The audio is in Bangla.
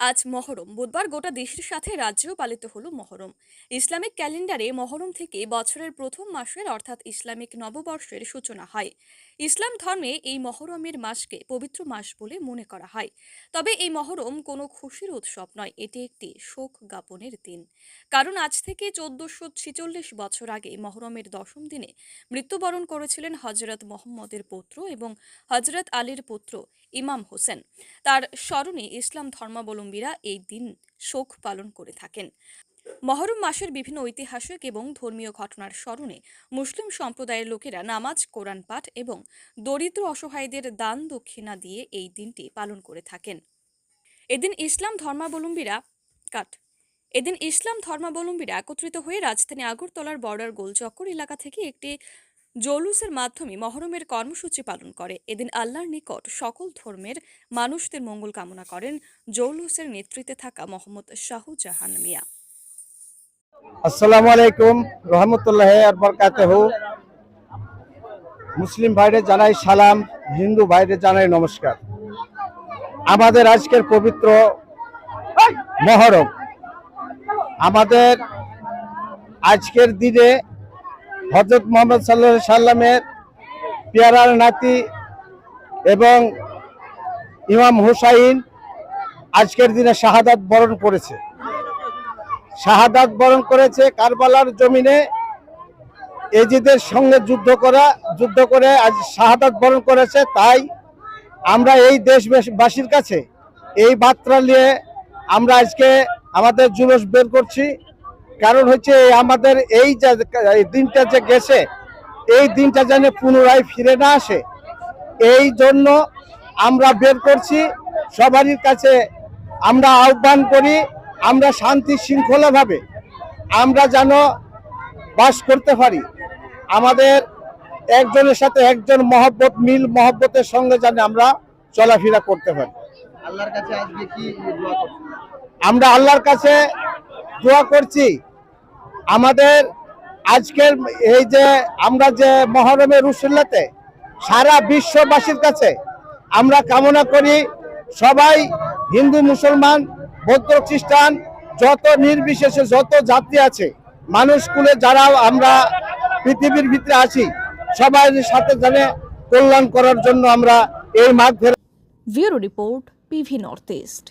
আজ মহরম। বুধবার গোটা দেশের সাথে রাজ্যেও পালিত হলো মহরম। ইসলামিক ক্যালেন্ডারে মহরম থেকে বছরের প্রথম মাসের অর্থাৎ ইসলামিক নববর্ষের সূচনা হয়। ইসলাম ধর্মে এই মহরমের মাসকে পবিত্র মাস বলে মনে করা হয়। তবে এই মহরম কোনো খুশির উৎসব নয়, এটি একটি শোক জ্ঞাপনের দিন। কারণ আজ থেকে চোদ্দশো ছিচল্লিশ বছর আগে মহরমের দশম দিনে মৃত্যুবরণ করেছিলেন হজরত মোহাম্মদের পুত্র এবং হজরত আলীর পুত্র ইমাম হোসেন। তার স্মরণে ইসলাম ধর্মাবলম্বীরা এই দিন শোক পালন করে থাকেন। মহরম মাসের বিভিন্ন ঐতিহাসিক এবং ধর্মীয় ঘটনার স্মরণে মুসলিম সম্প্রদায়ের লোকেরা নামাজ, কোরআন পাঠ এবং দরিদ্র অসহায়দের দান দক্ষিণা দিয়ে এই দিনটি পালন করে থাকেন। এদিন ইসলাম ধর্মাবলম্বীরা কাট। এদিন ইসলাম ধর্মাবলম্বীরা একত্রিত হয়ে রাজধানী আগরতলার বর্ডার গোলচক্কর এলাকা থেকে একটি জৌলুসের মাধ্যমে মহরমের কর্মসূচি পালন করে। এদিন আল্লাহর নিকট সকল ধর্মের মানুষদের মঙ্গল কামনা করেন জৌলুসের নেতৃত্বে থাকা মোহাম্মদ শাহুজাহান মিয়া। আসসালামু আলাইকুম রহমতুল্লাহ আর বরকাতেহু। মুসলিম ভাইরে জানাই সালাম, হিন্দু ভাইরে জানাই নমস্কার। আমাদের আজকের পবিত্র মহরম। আমাদের আজকের দিনে হজরত মোহাম্মদ সাল্লাহ সাল্লামের পেয়ারার নাতি এবং ইমাম হুসাইন আজকের দিনে শাহাদাত বরণ করেছে। শাহাদাত বরণ করেছে কারবালার জমিনে এজিদের সঙ্গে যুদ্ধ করা, যুদ্ধ করে আজ শাহাদাত বরণ করেছে, তাই আমরা এই দেশবাসীর কাছে এই বার্তা নিয়ে আমরা আজকে আমাদের জুলুস বের করছি। কারণ হচ্ছে আমাদের এই দিনটা যে গেছে এই দিনটা যেন পুনরায় ফিরে না আসে এই জন্য আমরা বের করছি। সবারই কাছে আমরা আহ্বান করি আমরা শান্তি শৃঙ্খলাভাবে আমরা যেন বাস করতে পারি। আমাদের একজনের সাথে একজন মহব্বত মিল মহব্বতের সঙ্গে যেন আমরা চলাফেরা করতে পারি। আল্লাহর কাছে আজকে কি আমরা আল্লাহর কাছে দোয়া করছি আমাদের আজকের এই যে আমরা যে মহরমের রুসুল্লাতে সারা বিশ্ববাসীর কাছে আমরা কামনা করি সবাই হিন্দু, মুসলমান, বৌদ্ধ, খ্রিস্টান, যত নির্বিশেষে যত জাতি আছে, মানুষ কুলে যারা আমরা পৃথিবীর ভিতরে আছি, সবাই সাথে জানে কল্যাণ করার জন্য আমরা এই মাঘ bureau report PV North East.